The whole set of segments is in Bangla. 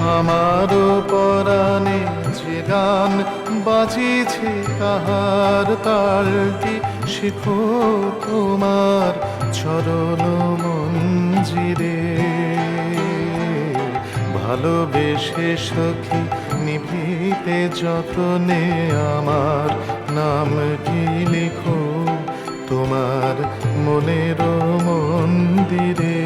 আমারও পরাণে যে গান বাজিছে তাহার তালটি শিখো তোমার চরণ মঞ্জিরে। ভালোবেসে সখী, নিভিতে যতনে আমার নাম নামটি লিখো, তোমার মনের মন্দিরে।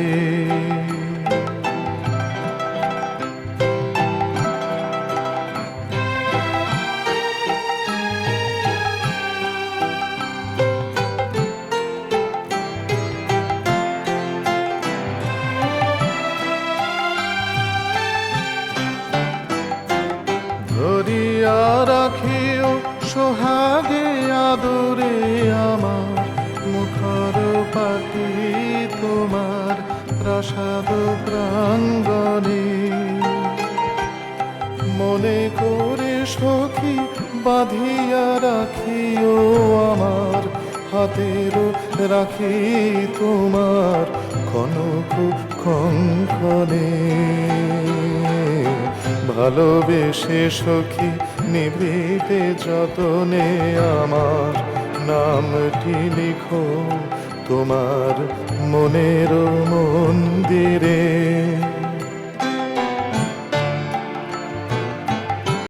সোহাগে আদরে আমার মুখর পাখি তোমার প্রাসাদ প্রাঙ্গণে। মনে করে সখী বাঁধিয়া রাখিও আমার, হাতের রাখি তোমার কনক কঙ্কনে। ভালোবেসে সখী নিভৃতে যতনে আমার নামটি লিখো তোমার মনের মন্দিরে।